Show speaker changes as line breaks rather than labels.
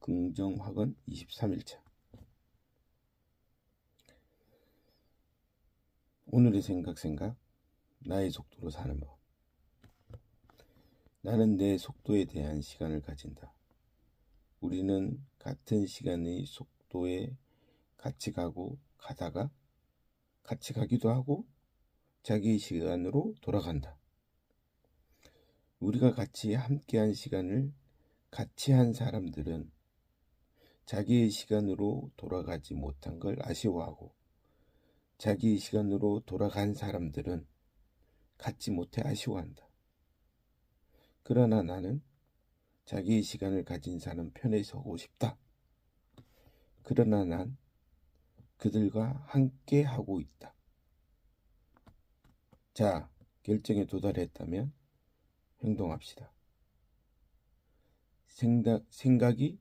긍정학원 23일차 오늘의 생각 생각 나의 속도로 사는 법 나는 내 속도에 대한 시간을 가진다. 우리는 같은 시간의 속도에 같이 가고 가다가 같이 가기도 하고 자기 시간으로 돌아간다. 우리가 같이 함께한 시간을 같이 한 사람들은 자기의 시간으로 돌아가지 못한 걸 아쉬워하고 자기 시간으로 돌아간 사람들은 갖지 못해 아쉬워한다. 그러나 나는 자기의 시간을 가진 사람 편에 서고 싶다. 그러나 난 그들과 함께 하고 있다. 자, 결정에 도달했다면 행동합시다. 생각, 생각이